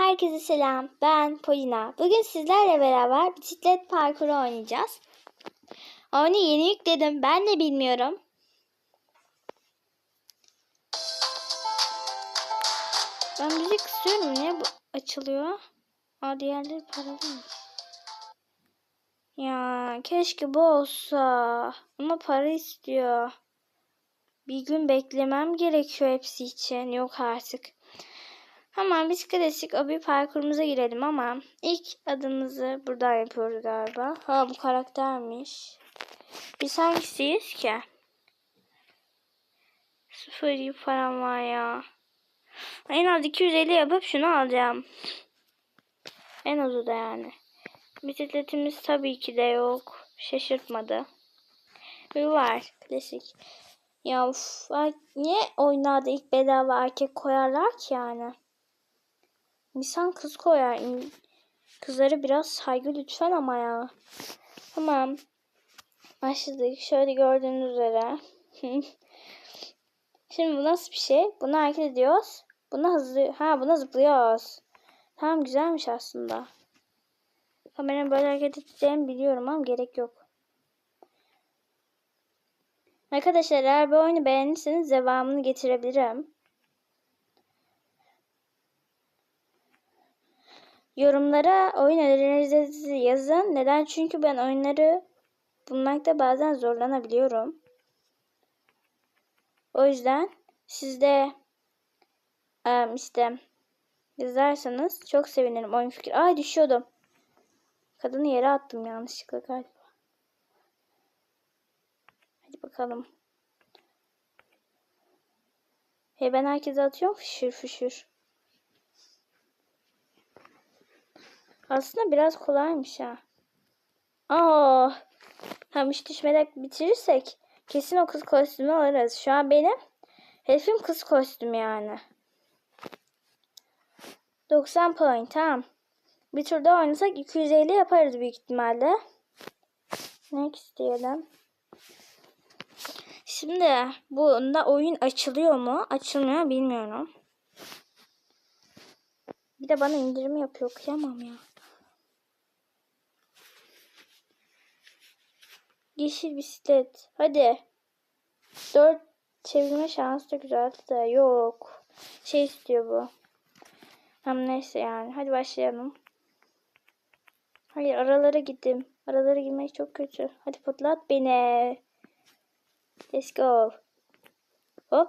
Herkese selam. Ben Polina. Bugün sizlerle beraber bisiklet parkuru oynayacağız. Oyunu yeni yükledim. Ben de bilmiyorum. Ben müzik kısıyorum. Niye bu açılıyor? Aa diğerleri paralıymış. Ya keşke bu olsa. Ama para istiyor. Bir gün beklemem gerekiyor hepsi için. Yok artık. Hemen biz klasik o bir parkurumuza girelim ama ilk adımızı buradan yapıyoruz galiba. Ha bu karaktermiş. Biz hangisiyiz ki? Sıfır param var ya. En az 250 yapıp şunu alacağım. En azı da yani. Bisikletimiz tabii ki de yok. Şaşırtmadı. Bir var. Klasik. Ya uf, niye oyunlarda ilk bedava erkek koyarlar ki yani? İnsan kız koyar. Kızlara biraz saygı lütfen ama ya. Tamam. Başladık. Şöyle gördüğünüz üzere. Şimdi bu nasıl bir şey? Bunu hareket ediyoruz. Buna hızlı... Ha buna zıplıyoruz. Tamam güzelmiş aslında. Kameranın böyle hareket edeceğimi biliyorum ama gerek yok. Arkadaşlar eğer bu oyunu beğenirseniz devamını getirebilirim. Yorumlara oyun önerilerinizi yazın. Neden? Çünkü ben oyunları bulmakta bazen zorlanabiliyorum. O yüzden siz de işte yazarsanız çok sevinirim oyun fikri. Ay düşüyordum. Kadını yere attım yanlışlıkla galiba. Hadi bakalım. Hey ben herkese atıyorum fışır fışır. Aslında biraz kolaymış ha. Aa, tam iş düşmeden bitirirsek kesin o kız kostümü alırız. Şu an benim hedefim kız kostümü yani. 90 puan tamam. Bir turda oynasak 250 yaparız büyük ihtimalle. Next diyelim. Şimdi bunda oyun açılıyor mu? Açılmıyor bilmiyorum. Bir de bana indirim yapıyor. Kıyamam ya. Yeşil bisiklet. Hadi. Dört çevirme şansı da güzeldi de yok. Şey istiyor bu. Tamam neyse yani. Hadi başlayalım. Hayır aralara gittim. Aralara girmek çok kötü. Hadi patlat beni. Let's go. Hop.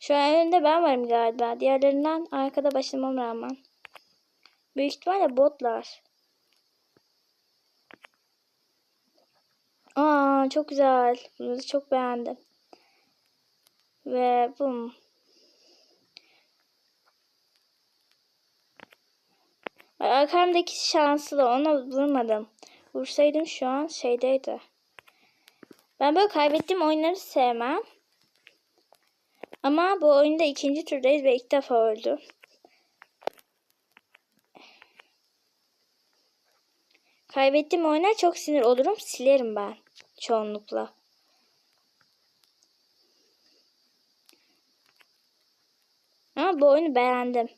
Şu an önünde ben varım galiba. Diğerlerinden arkada başlamam rağmen. Büyük ihtimalle botlar. Aa çok güzel. Bunu çok beğendim. Ve bum. Arkamdaki şanslı ona vurmadım. Vursaydım şu an şeydeydi. Ben böyle kaybettiğim oyunları sevmem. Ama bu oyunda ikinci turdayız ve ilk defa öldü. Kaybettiğim oyuna çok sinir olurum. Silerim ben çoğunlukla. Ama bu oyunu beğendim.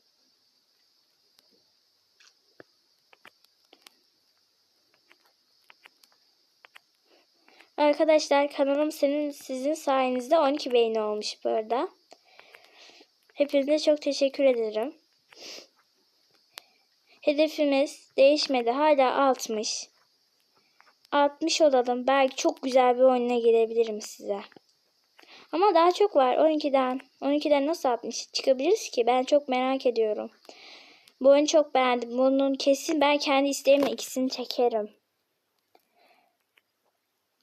Arkadaşlar kanalım senin sizin sayenizde 12 beğeni olmuş bu arada. Hepinize çok teşekkür ederim. Hedefimiz değişmedi. Hala 60. 60 olalım. Belki çok güzel bir oyuna gelebilirim size. Ama daha çok var. 12'den. 12'den nasıl 60 çıkabiliriz ki? Ben çok merak ediyorum. Bu oyunu çok beğendim. Bunun kesin ben kendi isteğimle ikisini çekerim.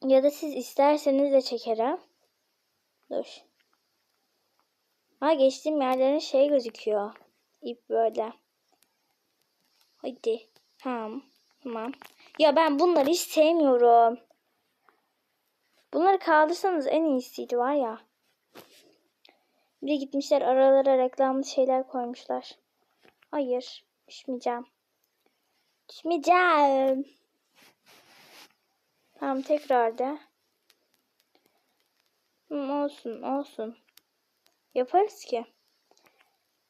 Ya da siz isterseniz de çekerim. Dur. Ha geçtiğim yerlerin şey gözüküyor. İp böyle. Hadi. Tamam. Tamam. Ya ben bunları hiç sevmiyorum. Bunları kaldırsanız en iyisiydi var ya. Bir de gitmişler aralara reklamlı şeyler koymuşlar. Hayır. Düşmeyeceğim. Düşmeyeceğim. Tamam tekrar de. Hı, olsun olsun. Yaparız ki.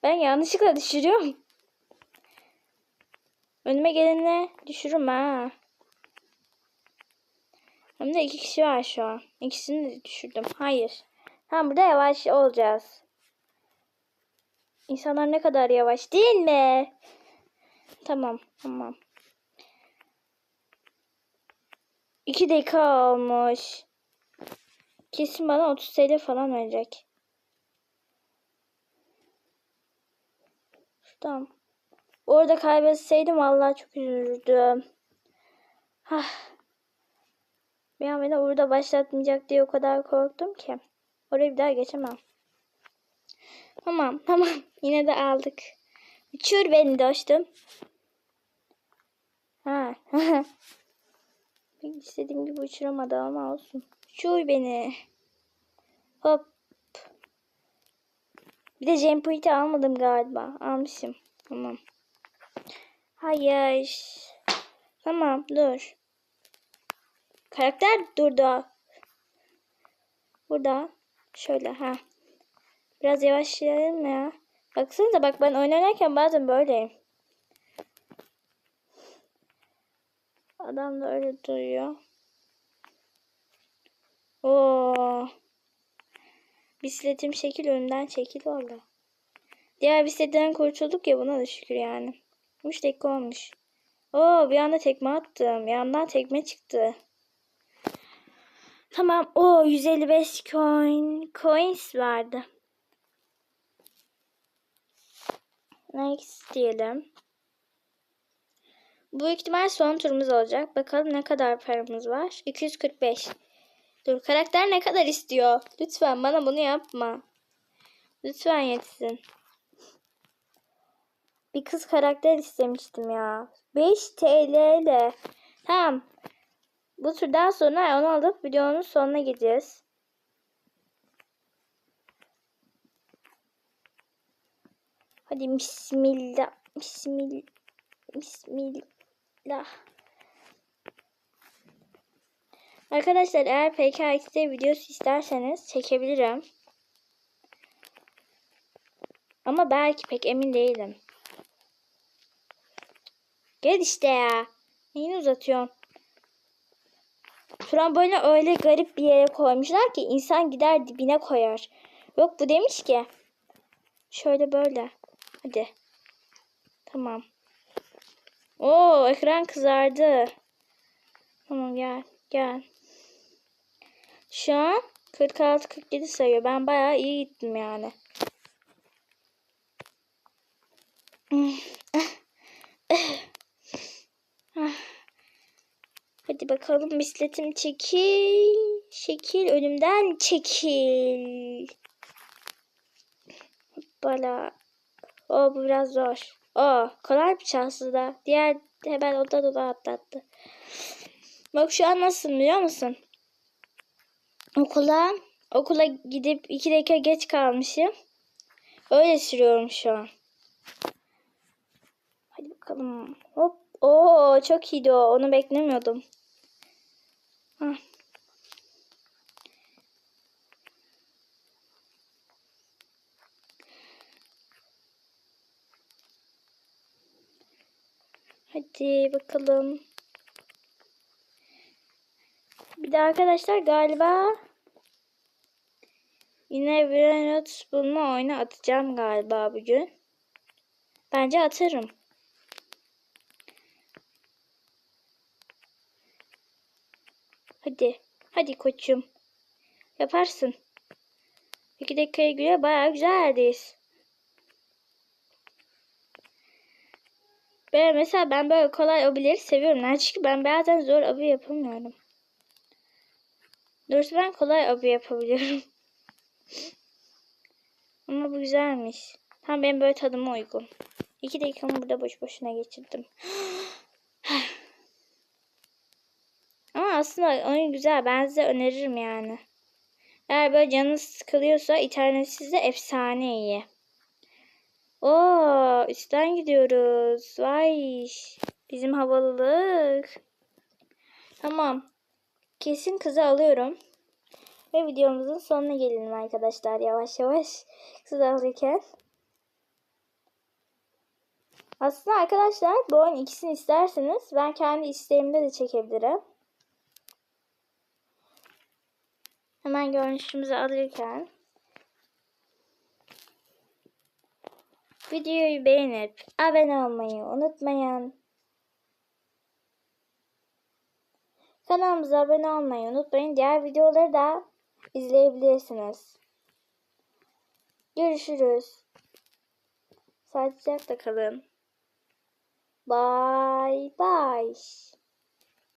Ben yanlışlıkla düşürüyorum. Önüme geleni düşürürüm ha. Hem de iki kişi var şu an. İkisini de düşürdüm. Hayır. Tamam burada yavaş olacağız. İnsanlar ne kadar yavaş değil mi? Tamam tamam. İki dakika olmuş. Kesin bana 30 TL falan verecek. Tamam. Orada kaybetseydim vallahi çok üzülürdüm. Hah. Bir an beni orada başlatmayacak diye o kadar korktum ki. Oraya bir daha geçemem. Tamam tamam. Yine de aldık. Uçur beni dostum. Ha. İstediğim gibi uçuramadı ama olsun. Uçur beni. Hop. Bir de Jump almadım galiba. Almışım. Tamam. Hayır. Tamam dur. Karakter durdu. Burada. Şöyle ha. Biraz yavaşlayalım ya. Baksanıza bak ben oynarken bazen böyleyim. Adam da öyle duruyor. Oo. Bisikletim şekil önümden çekil valla. Diğer bisikletten kurtulduk ya buna da şükür yani. 3 dakika olmuş. Oo bir anda tekme attım. Yandan tekme çıktı. Tamam. O 155 coin coins vardı. Next diyelim. Bu ihtimal son turumuz olacak. Bakalım ne kadar paramız var. 245. Dur karakter ne kadar istiyor? Lütfen bana bunu yapma. Lütfen yetsin. Bir kız karakter istemiştim ya. 5 TL ile. Tamam. Bu turdan sonra onu alıp videonun sonuna gideceğiz. Hadi bismillah. Bismillah. Bismillah. Arkadaşlar eğer PKX'de videosu isterseniz çekebilirim. Ama belki pek emin değilim. Gel işte ya. Neyini uzatıyorsun? Trambolini öyle garip bir yere koymuşlar ki insan gider dibine koyar. Yok bu demiş ki. Şöyle böyle. Hadi. Tamam. Oo ekran kızardı. Tamam gel. Gel. Şu an 46-47 sayıyor. Ben bayağı iyi gittim yani. Hadi bakalım bisikletim çekil. Şekil önümden çekil. Hoppala. O bu biraz zor. O kolay bir şansı da. Diğer hemen oda da atlattı. Bak şu an nasıl biliyor musun? Okula okula gidip iki dakika geç kalmışım. Öyle sürüyorum şu an. Hadi bakalım. Hop. Oo çok iyiydi o. Onu beklemiyordum. Hah. Hadi bakalım. Bir de arkadaşlar galiba yine bir not bulma oyunu atacağım galiba bugün. Bence atarım. Hadi. Hadi koçum. Yaparsın. İki dakikaya göre bayağı güzel yerdeyiz. Ben mesela ben böyle kolay abileri seviyorum. Yani çünkü ben bazen zor abi yapamıyorum. Doğrusu ben kolay abi yapabiliyorum. Ama bu güzelmiş. Tam benim böyle tadıma uygun. İki dakikamı burada boş boşuna geçirdim. aslında oyun güzel. Ben size öneririm yani. Eğer böyle canınız sıkılıyorsa internetsiz de efsane iyi. Oo, üstten gidiyoruz. Vay. Bizim havalılık. Tamam. Kesin kızı alıyorum. Ve videomuzun sonuna gelelim arkadaşlar. Yavaş yavaş kızı alırken. Aslında arkadaşlar bu oyun ikisini isterseniz ben kendi isteğimde de çekebilirim. Hemen görünüşümüzü alırken videoyu beğenip abone olmayı unutmayın. Kanalımıza abone olmayı unutmayın. Diğer videoları da izleyebilirsiniz. Görüşürüz. Sağlıcakla kalın. Bye bye.